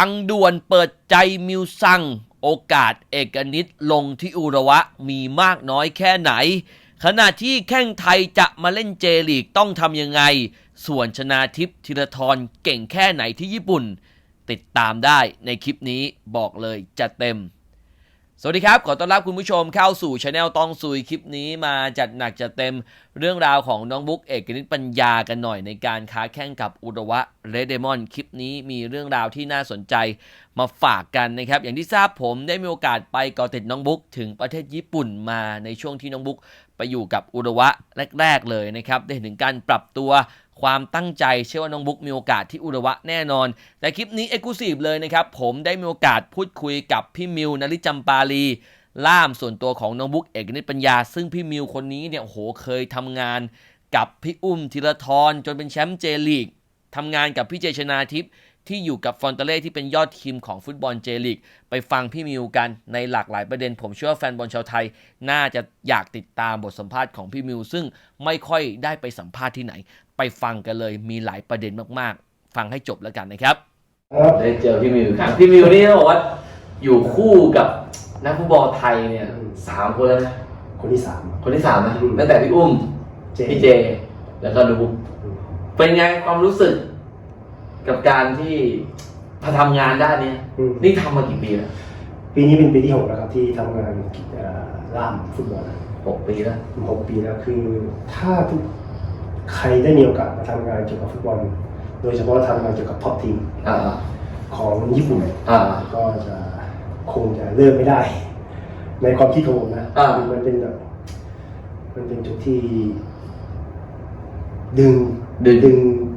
ฟังด่วนเปิดใจมิวซัง โอกาสเอกนิตลงที่อุระวะมีมากน้อยแค่ไหน ขณะที่แข้งไทยจะมาเล่นเจลีกต้องทำยังไง ส่วนชนาทิพย์ธีรทรเก่งแค่ไหนที่ญี่ปุ่น ติดตามได้ในคลิปนี้บอกเลยจะเต็ม สวัสดีครับ ขอต้อนรับคุณผู้ชมเข้าสู่ช anel ตองซุยคลิปนี้มาจัดหนักจัดเต็มเรื่องราวของน้องบุ๊กเอกนิตปัญญากันหน่อยในการค้าแข่งกับอุดวะเรเดมอนคลิปนี้มีเรื่องราวที่น่าสนใจมาฝากกันนะครับ อย่างที่ทราบผมได้มีโอกาสไปกาะติดน้องบุ๊กถึงประเทศญี่ปุ่นมาในช่วงที่น้องบุ๊กไปอยู่กับอุดวะแรก ๆ เลยนะครับได้เห็นถึงการปรับตัว ความตั้งใจเชื่อว่าน้องบุ๊กมีโอกาสที่อุดวะแน่นอน แต่คลิปนี้เอกลูซีฟเลยนะครับ ผมได้มีโอกาสพูดคุยกับพี่มิวนลิจำปาลีล่ามส่วนตัวของน้องบุ๊กเอกนิตปัญญา ซึ่งพี่มิวคนนี้เนี่ยโอ้โหเคยทำงานกับพี่อุ้มธีรทรจนเป็นแชมป์เจลีกทำงานกับพี่เจชนาทิพย์ที่อยู่กับฟอนเตเล่ที่เป็นยอดทีมของฟุตบอลเจลีกไปฟังพี่มิวกันในหลากหลายประเด็น ผมเชื่อว่าแฟนบอลชาวไทย น่าจะอยากติดตามบทสัมภาษณ์ของพี่มิวซึ่งไม่ค่อยได้ไปสัมภาษณ์ที่ไหน ไปฟังกันเลยมีหลายประเด็นมากๆ ฟังให้จบแล้วกันนะครับครับได้เจอพี่มิวครับพี่มิวนี่ต้องบอกว่าอยู่คู่กับนักฟุตบอลไทยเนี่ยสามคนแล้วนะคนที่สามคนที่สามนะอืมตั้งแต่พี่อุ้มเจพี่เจ แล้วก็ดูเป็นไงความรู้สึกกับการที่มาทำงานด้านเนี้ยอืมนี่ทำมากี่ปีแล้วปีนี้เป็นปีที่หกแล้วครับที่ทำงานเอ่อล่ามฟุตบอลหกปีแล้วหกปีแล้วคือถ้าทุก ใครได้มีโอกาสมาทำงานเกี่ยวกับฟุตบอล โดยเฉพาะทำงานเกี่ยวกับท็อปทีมอ่าของญี่ปุ่น อ่า ก็จะคงจะเลิกไม่ได้ ในความคิดของผมนะอ่าคือมันเป็นแบบมันเป็นจุดที่ ดึงดึง ดึง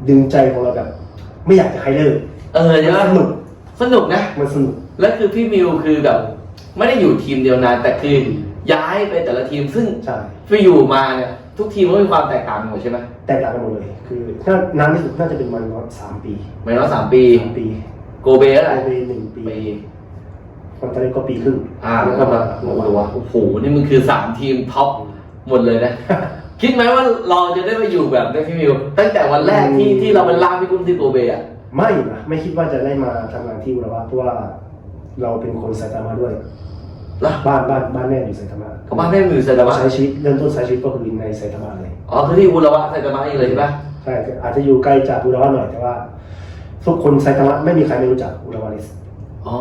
ดึงใจของเราแบบ ไม่อยากจะให้เลิกเออใช่ไหมมันสนุกสนุกนะ มันสนุก แล้วคือพี่มิวคือแบบ ไม่ได้อยู่ทีมเดียวนานแต่คือย้ายไปแต่ละทีมซึ่งใช่ ไปอยู่มาเนี่ย ทุกทีมก็มีความแตกต่างกันหมดใช่ไหมแตกต่างกันหมดเลย คือถ้านานที่สุดน่าจะเป็นมันนอตสามปีไม่น้อยสามปีสามปีโกเบอะไรไอเวหนึ่งปีปีคอนเทนก็ปีครึ่งอ่าแล้วก็มาหมดตัวโอ้โหนี่มันคือสามทีมท็อปหมดเลยนะ คิดไหมว่าเราจะได้มาอยู่แบบได้พี่มิวตั้งแต่วันแรกที่ที่เราเป็นล่ามพี่กุ้มที่โกเบอะไม่นะไม่คิดว่าจะได้มาทำงานที่อุระวะเพราะว่าเราเป็นคนไซตามะด้วย แล้วบ้านบ้านบ้านแม่อยู่ไซตามะเขาบ้านแม่มือไซตามะใช้ชีวิตเริ่มต้นใช้ชีวิตก็คือในไซตามะเลยอ๋อคือที่อุระวะไซตามะเองเลยใช่ปะใช่อาจจะอยู่ไกลจากอุระวะหน่อยแต่ว่าทุกคนไซตามะไม่มีใครไม่รู้จักอุระวะเลยอ๋อ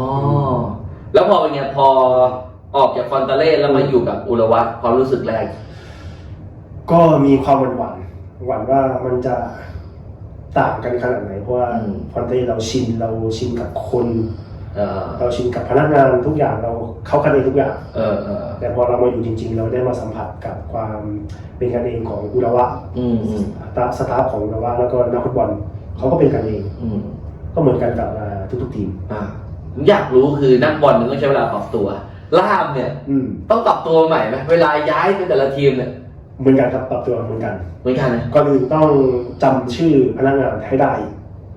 แล้วพอเป็นไงพอออกจากฟอนตาเล่แล้วมาอยู่กับอุระวะความรู้สึกแรก ก็มีความหวั่นหวั่นหวั่นว่ามันจะต่างกันขนาดไหนเพราะว่าอืมฟอนเต้เราชินเราชินกับคน เออเราชินกับพนักงานทุกอย่างเราเข้ากันเองทุกอย่างเออเออแต่พอเรามาอยู่จริง ๆ เราได้มาสัมผัสกับความเป็นกันเองของอุระวะอืมอืมสตาฟสตาฟของอุระวะแล้วก็นักฟุตบอลเขาก็เป็นกันเองอืมก็เหมือนกันกับอ่าทุกๆทีมอ่าผมอยากรู้คือนักบอลมันต้องใช้เวลาปรับตัวล่ามเนี่ยอืมต้องปรับตัวใหม่ไหมเวลาย้ายไปแต่ละทีมเนี่ยเหมือนกันครับปรับตัวเหมือนกันเหมือนกันนะก่อนอื่นต้องจำชื่อพนักงานให้ได้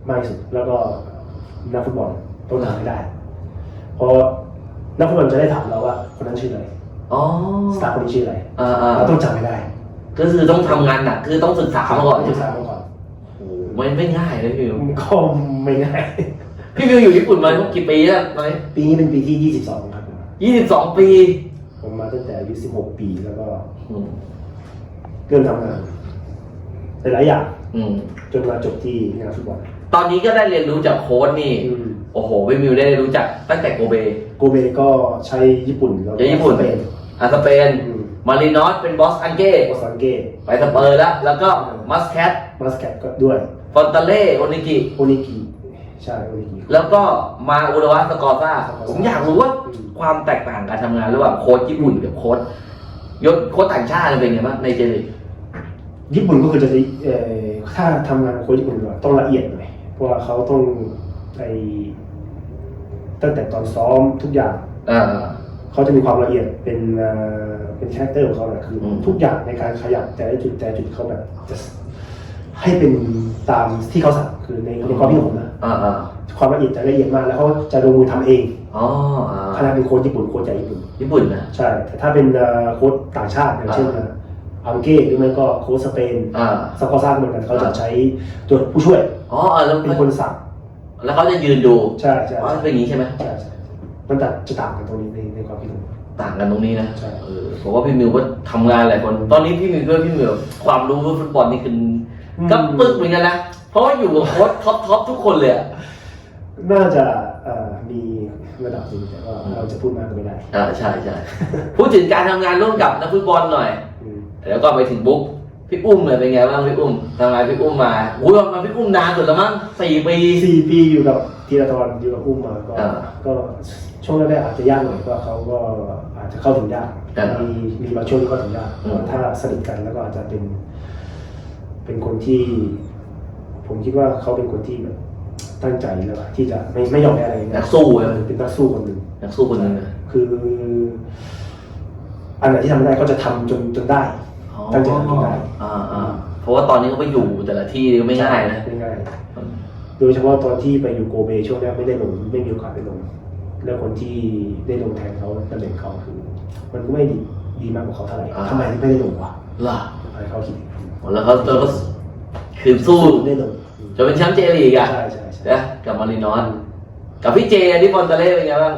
มากที่สุดแล้วก็นักฟุตบอล ต้องจำให้ได้ เพราะนักฟุตบอลจะได้ถามเราว่า คนนั้นชื่ออะไรอ๋อสตาฟคนนี้ชื่ออะไรอ่าอ่าเราต้องจำให้ได้ก็คือต้องทำงานหนักคือต้องศึกษามาก่อนศึกษามาก่อนโอ้โหไม่ไม่ง่ายเลยพี่มิวก็ไม่ง่ายพี่มิวอยู่ญี่ปุ่นมากี่ปีแล้วตอนนี้ปีนี้เป็นปีที่ 22 ครับผมยี่สิบสองปีผมมาตั้งแต่อายุ16 ปีแล้วก็อืมเริ่มทำงานหลายๆอย่างอืมจนมาจบที่งานฟุตบอล ตอนนี้ก็ได้เรียนรู้จากโค้ชนี่ อืมโอ้โหพี่มิวได้รู้จักตั้งแต่โกเบ โกเบก็ใช้ญี่ปุ่นแล้วก็ใช้ญี่ปุ่น สเปนอาสเปน อืมมารินอสเป็นบอสอันเก้ โอซานเก้ไปสเปอร์แล้ว แล้วก็มัสแคทมาสแกตก็ด้วยฟอนตาเล่โอนิกิ โอนิกิใช่โอนิกิ แล้วก็มาอุระวะสกอร์ซ่าสกอร์ซ่า ผมอยากรู้ว่าอืม ความแตกต่างการทำงานระหว่างโค้ชญี่ปุ่นกับโค้ชยศโค้ชต่างชาติเป็นไงบ้างในเจลีกญี่ปุ่นก็คือจะเอ่อถ้าทำงานโค้ชญี่ปุ่นก็ต้องละเอียดหน่อยเพ ราะว่าเขาต้องไปตั้งแต่ตอนซ้อมทุกอย่าง อ่า เขาจะมีความละเอียดเป็นเอ่อเป็นคาแรคเตอร์ของเขาแหละคืออม ทุกอย่างในการขยับแต่ละจุดแต่ละจุดเขาแบบจะให้เป็นตามที่เขาสั่งคือในในความคิดของผมนะอ่าอ่าความละเอียดจะละเอียดมากแล้วเขาจะลงมือทำเองอ๋ออ่าขนาดเป็นโค้ชญี่ปุ่นโค้ชจากญี่ปุ่น ญี่ปุ่นนะ ใช่ แต่ถ้าเป็นเอ่อโค้ชต่างชาติอย่างเช่นอ่า อังเก้หรือไม่ก็โค้ชสเปนอ่าสกอร์ซ่าเหมือนกันเขาจะใช้ตัวผู้ช่วย อ๋อเออแล้วเป็นคนสั่งแล้วเขาจะยืนดูใช่ใช่ว่าเป็นอย่างนี้ใช่ไหมใช่ใช่มันจะจะต่างกันตรงนี้ในในความคิดผม ต่างกันตรงนี้นะใช่ เออผมว่าพี่มิวก็ทำงานหลายคน ตอนนี้พี่มิวด้วยพี่มิวความรู้เรื่องฟุตบอลนี่คือก็ปึกเหมือนกันนะเพราะว่าอยู่กับโค้ชท็อปท็อปทุกคนเลยอะน่าจะเอ่อมีระดับหนึงแต่ว่าเราจะพูดมากก็ไม่ได้อ่าใช่ใช่พูดถึงการทำงานร่วมกับนักฟุตบอลหน่อย อืมแล้วก็ไปถึงบุ๊ก พี่อุ้มเลยเป็นไงบ้างพี่อุ้มทำงานพี่อุ้มมาอุ้ยมาพี่อุ้มนานสุดแล้วมั้งสี่ปี สี่ปีอยู่กับธีรทรอยู่กับอุ้มมาก็อ่าก็ช่วงแรกๆอาจจะยากหน่อยเพราะเขาก็อาจจะเข้าถึงยากอ่ามีมีมีบางช่วงที่เข้าถึงยากอืม ถ้าสนิทกันแล้วก็อาจจะเป็น เป็นคนที่ ผมคิดว่าเขาเป็นคนที่แบบตั้งใจแล้วอะที่จะไม่ไม่ยอมแพ้อะไรนักสู้เลยเป็นนักสู้คนหนึ่ง นักสู้คนหนึงนะคือ อันไหนที่ทำไม่ได้ก็จะทำจนจนได้ ตั้งใจทำให้ได้อ่าอ่าเพราะว่าตอนนี้เขาไปอยู่แต่ละที่ก็ไม่ง่ายนะไม่ง่ายโดยเฉพาะตอนที่ไปอยู่โกเบช่วงแรกไม่ได้ลงไม่มีโอกาสได้ลง แล้วคนที่ได้ลงแทนเขาตำแหน่งเขาคือ มันก็ไม่ดีดีมากกว่าเขาเท่าไหร่อ่าทำไมไม่ได้ลงวะล่ะทำไมเขาคิดแล้วเขาแล้วก็คือสู้ได้ลงจนเป็นแชมป์เจลีกอะใช่ใช่ใช่นะกับมารินอสกับพี่เจที่บอลตะเล่เป็นไงบ้าง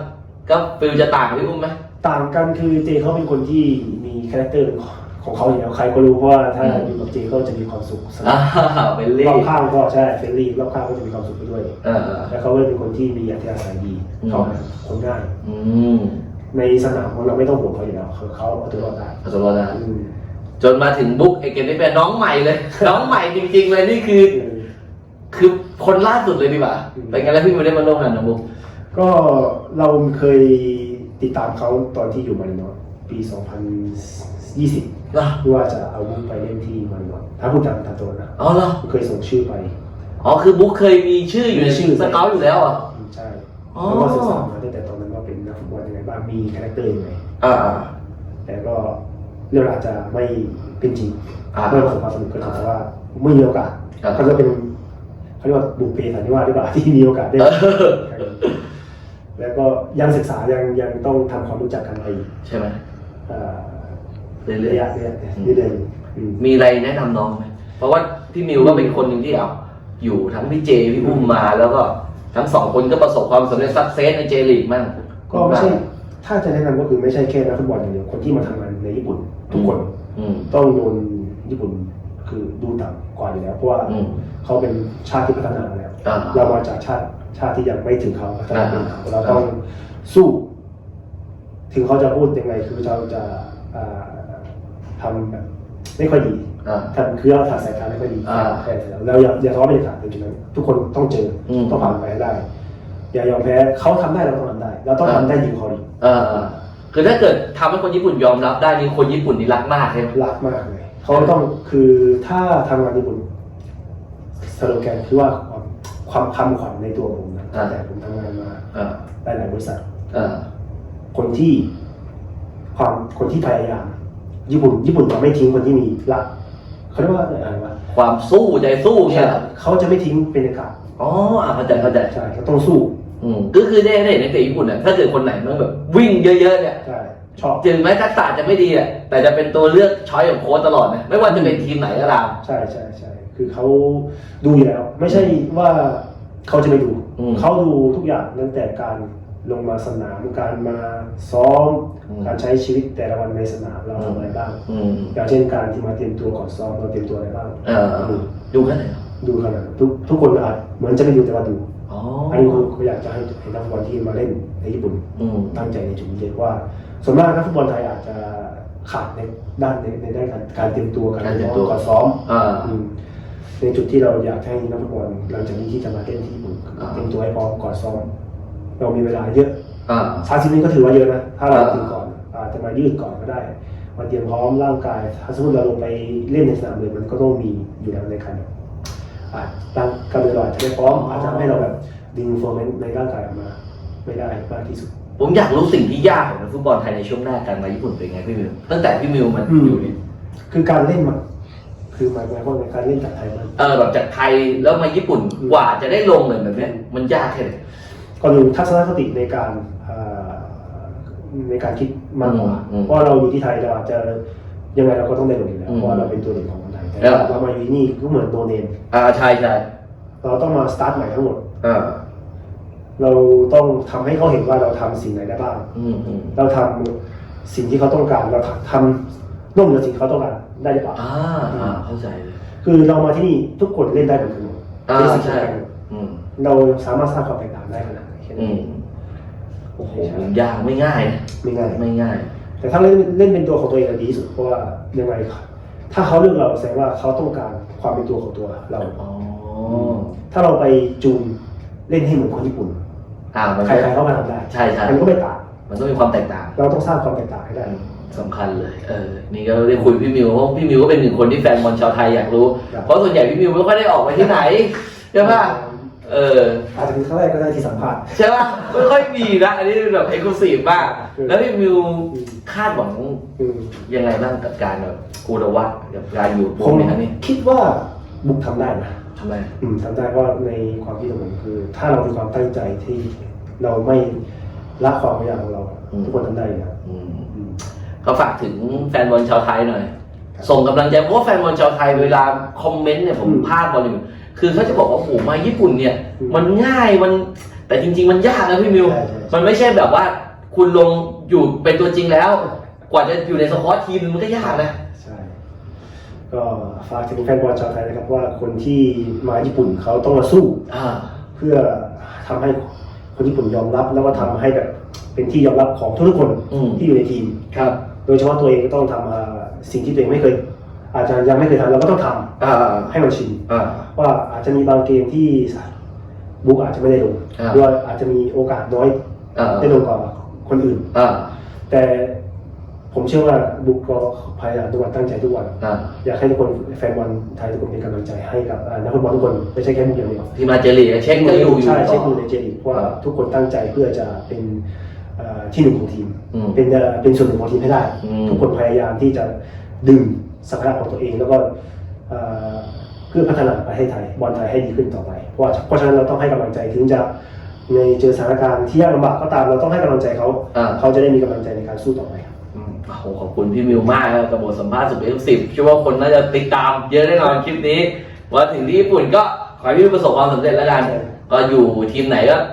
ก็ฟิลจะต่างกับพี่อุ้มไหมต่างกันคือเจเขาเป็นคนที่มีคาแรคเตอร์ ของเขาอยู่แล้วใครก็รู้ว่าถ้าอืมอยู่กับเจก็จะมีความสุขสนุอ่ากเป็นเล่รอบข้างก็ใช่เฟรนลี่รอบข้างก็จะมีความสุขไปด้วยเออ แล้วเขาก็เป็นคนที่มีอัธยาศัยดีอืมเขาเป็นคนง่ายอืมในสนามของเราไม่ต้องห่วงเขาอยู่แล้วเขาเขาเอาตัวรอดได้อัศวรนะอืมจนมาถึงบุ๊กเอเกนนี่เป็นน้องใหม่เลย น้องใหม่จริง ๆ เลยนี่คือ คือคนล่าสุดเลยดีกว่า อืม เป็นไงแล้วพี่ไม่ได้มาร่วมงานกับบุ๊กก็เราเคยติดตามเขาตอนที่อยู่มาริน อสปี2020ล่ะว่าจะเอาบุ๊กไปเล่นที่มารินอสถ้าพูดตามตามตัวนะอ๋อเหรอเคยส่งชื่อไป อ๋อคือบุ๊กเคยมีชื่ออยู่ในมีชื่อ สเกลอยู่แล้วอะ ใช่อ๋อ แล้วก็ศึกษามาตั้งแต่ตอนนั้นว่าเป็นนักฟุตบอลยังไงบ้างมีคาแรคเตอร์ยังไงอ่า แต่ก็เรื่องอาจจะไม่เป็นจริงอ่า ไม่ประสบความสำเร็จก็ถือว่าไม่มีโอกาสอ่าก็จะเป็นเขาเรียกว่าบุพเพสันนิวาสหรือเปล่าที่มีโอกาสได้เออแล้วก็ยังศึกษายังยังต้องทำความรู้จักกันไปอีก ใช่ไหม เอ่อ เรื่ระอยยะเรื่อยๆเรื่อยๆอืม ๆมีอะไรแนะนำน้องไหมเพราะว่าพี่มิวก็เป็นคนหนึ่งที่เอาอยู่ทั้งพี่เจพี่อุ้มมาแล้วก็ทั้งสองคนก็ประสบความสำเร็จสักเซสในเจลีกมั่ง ก็ไม่ใช่ ถ้าจะแนะนำก็คือไม่ใช่แค่นักฟุตบอลอย่างเดียว คนที่มาทำงานในญี่ปุ่น ทุกคนอืมต้องโดนญี่ปุ่นคือดูต่ำกว่าอยู่แล้ว เพราะว่าอืมเขาเป็นชาติที่พัฒนาแล้ว อ่า เรามาจากชาติชาติที่ยังไม่ถึงเขาพัฒนาเป็นเขาอ่าเราต้องสู้ ถึงเขาจะพูดยังไงคือเราจะอ่า ทำแบบไม่ค่อยดีอ่า ทำคือเราถ่ายสายตาไม่ค่อยดีอ่าแค่เราอย่าอย่าท้อบรรยากาศในจุดนั้นทุกคนต้องเจออม ต้องผ่านไปให้ได้ อย่ายอมแพ้เขาทำได้เราต้องทำได้ เราต้องอ่าทำได้ดีกว่าเขาอีกเออคือถ้าเกิดทำให้คนญี่ปุ่นยอมรับได้นี่คนญี่ปุ่นนี่รักมากใช่ไหมรักมากเลยเขาต้องคือถ้าทำงานญี่ปุ่นสโลแกนคือว่าความความคำขวัญในตัวผมนะตั้งแต่ผมทำงานมาเออหลายๆบริษัท เออคนที่ความคนที่พยายาม ญี่ปุ่น ญี่ปุ่นจะไม่ทิ้งคนที่มีรักเขาเรียกว่าอะไรวะความสู้ใจสู้เนี่ยเหรอเขาจะไม่ทิ้งเป็นอากาศอ๋ออะเข้าใจเข้าใจใช่เขาต้องสู้อืมก็คือได้ได้เห็นในเตะญี่ปุ่นเนี่ยถ้าเกิดคนไหนมันแบบวิ่งเยอะๆเนี่ยใช่ชอบถึงแม้ทักษะจะไม่ดีอะแต่จะเป็นตัวเลือกช้อยของโค้ชตลอดนะไม่ว่าจะเป็นทีมไหนก็ตามใช่ใช่ใช่คือเขาดูอยู่แล้ว ไม่ใช่ว่าเขาจะไม่ดู อืม เขาดูทุกอย่างตั้งแต่การ ลงมาสนามการมาซ้อมอืมการใช้ชีวิตแต่ละวันในสนามเราทำอะไรบ้างอืมอย่างเช่นการที่มาเตรียมตัวก่อนซ้อมเราเตรียมตัวอะไรบ้างเออดูแค่ไหนดูขนาดทุกทุกคนอาจเหมือนจะไม่ดูแต่ว่าดูอ๋ออันนี้คือเขาอยากจะให้ให้นักฟุตบอลที่มาเล่นในญี่ปุ่นอืมตั้งใจในจุดนี้เลยว่าส่วนมากนักฟุตบอลไทยอาจจะขาดในด้านในในด้านการการเตรียมตัวการการเตรียมตัวก่อนซ้อมอ่าอืมในจุดที่เราอยากให้นักฟุตบอลหลังจากนี้ที่จะมาเล่นที่ญี่ปุ่นอ่าเตรียมตัวให้พร้อมก่อนซ้อม เรามีเวลาเยอะอ่า สามสิบนาทีก็ถือว่าเยอะนะ ถ้าเราอ่า ถึงก่อนอาจจะมายืดก่อนก็ได้ มาเตรียมพร้อมร่างกาย ถ้าสมมติเราลงไปเล่นในสนามเลยมันก็ต้องมีอยู่แล้วในการแบบอ่าร่างกายเราอาจจะไม่พร้อมอาจจะทำให้เราแบบดึงโฟร์เมนต์ในร่างกายออกมา ไม่ได้มากที่สุด ผมอยากรู้สิ่งที่ยากของนักฟุตบอลไทยในช่วงแรกการมาญี่ปุ่นเป็นไงพี่มิวตั้งแต่พี่มิวมันอืม อยู่นี่คือการเล่นมันคือหมายความว่าการเล่นจากไทยมัน เออแบบจากไทยแล้วมาญี่ปุ่นอืม กว่าจะได้ลงเลยแบบเนี้ยมันยากแค่ไหน ก่อนหนึ่งทัศนคติในการอ่าในการคิดมากกว่าอืมเพราะเราอยู่ที่ไทยเราอาจจะยังไงเราก็ต้องได้ลงอยู่แล้วอืมเพราะว่าเราเป็นตัวเด่นของคนไทยแต่เออเรามาอยู่ที่นี่ก็เหมือนโดเนมอ่าใช่ใช่เราต้องมาสตาร์ทใหม่ทั้งหมดอ่าเราต้องทำให้เขาเห็นว่าเราทำสิ่งไหนได้บ้างอืมอืมเราทำสิ่งที่เขาต้องการเราทำร่วมกับสิ่งที่เขาต้องการได้หรือเปล่าอ่าอ่าเข้าใจเลยคือเรามาที่นี่ทุกคนเล่นได้เหมือนกันหมดอ่าเป็นสิ่งใช่เดียวกันหมดอืมเราสามารถสร้างความแตกต่างได้ขนาดไหนแค่นั้ อืนมโอ้โหยากไม่ง่ายนะไม่ง่าย ไม่ง่าย แต่ถ้าเล่นเล่นเป็นตัวของตัวเองอะดีที่สุดเพราะว่ายังไงถ้าเขาเลือกเราแสดงว่าเขาต้องการความเป็นตัวของตัวเราอ๋อถ้าเราไปจูนเล่นให้เหมือนคนญี่ปุ่นอ่ามันใครๆก็มาทำได้ใช่ใช่มันก็ไม่ต่างมันต้องมีความแตกต่าง เราต้องสร้างความแตกต่างให้ได้สำคัญเลย เออ นี่ก็ได้คุยพี่มิวเพราะพี่มิวก็เป็นหนึ่งคนที่แฟนบอลชาวไทยอยากรู้ครับเพราะส่วนใหญ่พี่มิวไม่ค่อยได้ออกไปที่ไหนใช่ปะ เออ อาจจะเป็นครั้งแรกก็ได้ที่สัมภาษณ์ ใช่ปะไม่ค่อยมีนะ อันนี้แบบเอกลูซีฟมาก แล้วพี่มิวคาดหวังอืมยังไงบ้างกับการแบบกูดวัตกับการอยู่ผวงมในครั้งนี้คิดว่าบุกทำได้นะ ทำไม อืมทำได้เพราะในความคิดของผมคือ ถ้าเรามีความตั้งใจที่เราไม่ละความพยายามของเราทุกคนทำได้อยู่แล้วอืม อืม ก็ฝากถึงแฟนบอลชาวไทยหน่อย ส่งกำลังใจเพราะว่าแฟนบอลชาวไทยเวลาคอมเมนต์เนี่ยผมอืม พลาดบอลอยู่ คือเขาจะบอกว่าโอ้โหมาญี่ปุ่นเนี่ยอืมมันง่ายมันแต่จริง ๆ มันยากนะพี่มิวใช่ใช่ใช่ มันไม่ใช่แบบว่าคุณลงอยู่เป็นตัวจริงแล้ว กว่าจะอยู่ในสควอตทีมมันก็ยากนะ ใช่ ก็ฝากถึงแฟนบอลชาวไทยนะครับว่าคนที่มาญี่ปุ่นเขาต้องมาสู้ อ่า เพื่อทำให้คนญี่ปุ่นยอมรับ แล้วก็ทำให้แบบเป็นที่ยอมรับของทุกๆคนอืม ที่อยู่ในทีม ครับ โดยเฉพาะตัวเองก็ต้องทำอ่าสิ่งที่ตัวเองไม่เคย อาจจะยังไม่เคยทำเราก็ต้องทำอ่าให้มันชินอ่า ว่าอาจจะมีบางเกมที่บุ๊กอาจจะไม่ได้ลงอ่า หรือว่าอาจจะมีโอกาสน้อยอ่าได้ลงกว่าคนอื่น อ่าแต่ผมเชื่อว่าบุ๊กก็พยายามทุกวันตั้งใจทุกวัน อ่าอยากให้ทุกคนแฟนบอลไทยทุกคนเป็นกำลังใจให้กับอ่านักฟุตบอลทุกคนไม่ใช่แค่บุ๊กอย่างเดียว ที่มาเจลีกเช็คก็อยู่อยู่ใช่ต่เช็คอดูในเจดีเพราะว่าอ่าทุกคนตั้งใจเพื่อจะเป็นเอ่อที่หนึ่งของทีม อืมเป็นเอ่อเป็นส่วนหนึ่งของทีมให้ได้ อืม ทุกคนพยายามที่จะดึง ศักยภาพของตัวเอง แล้วก็เอ่อเพื่อพัฒนาประเทศไทยบอลไทยให้ดีขึ้นต่อไป เพราะว่าเพราะฉะนั้นเราต้องให้กำลังใจถึงจะในเจอสถานการณ์ที่ยากลำบากก็ตามเราต้องให้กำลังใจเขาอ่าเขาจะได้มีกำลังใจในการสู้ต่อไปครับอืมโอ้โหขอบคุณพี่มิวมากครับกับบทสัมภาษณ์สุดเอ็กซ์สิบเชื่อว่าคนน่าจะติดตามเยอะแน่นอนคลิปนี้ว่าถึงที่ญี่ปุ่นก็ขอให้พี่มิวประสบความสำเร็จแล้วกันก็อยู่ทีมไหนก็โอ้โห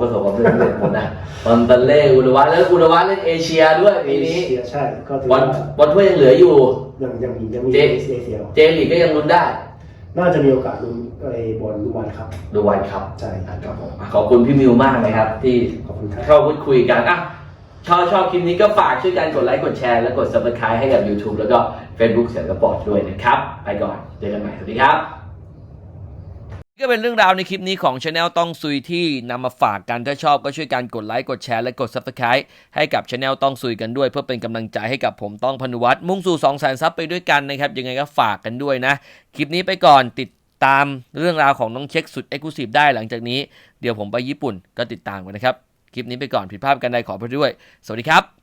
ประสบความสำเร็จหมดนะบอลตันเล่อุลวะแล้วอุลวะเล่นเอเชียด้วยปีนี้เอเชียใช่ก็ถือบอลว่าบอลถ้วยยังเหลืออยู่ ยังยังมียังมีเจเอเชียเจลีกก็ยังลุ้นได้ น่าจะมีโอกาสลุ้นไอ้บอลลูวันครับ ดูวันครับใช่ครับผมขอบคุณพี่มิวมากนะครับ ที่ขอบคุณครับ เข้าพูดคุยกันอะชอบชอบคลิปนี้ก็ฝากช่วยกันกดไลค์กดแชร์และกด subscribe ให้กับ YouTube แล้วก็ Facebook เสียงสปอร์ตด้วยนะครับ ไปก่อนเจอกันใหม่สวัสดีครับ ก็เป็นเรื่องราวในคลิปนี้ของ Channel ต้องซุยที่นำมาฝากกันถ้าชอบก็ช่วยกันกดไลค์กดแชร์และกด Subscribe ให้กับ Channel ต้องซุยกันด้วย เพื่อเป็นกำลังใจให้กับผมต้องพนุวัตรมุ่งสู่2 0 0 0 0 0ซับไปด้วยกันนะครับยังไงก็ฝากกันด้วยนะ คลิปนี้ไปก่อนติดตามเรื่องราวของน้องเช็คสุด e x c l u s i v e ได้หลังจากนี้ เดี๋ยวผมไปญี่ปุ่นก็ติดตามกันนะครับ คลิปนี้ไปก่อนผิดพลาดกันใดขอไปด้วย สวัสดีครับ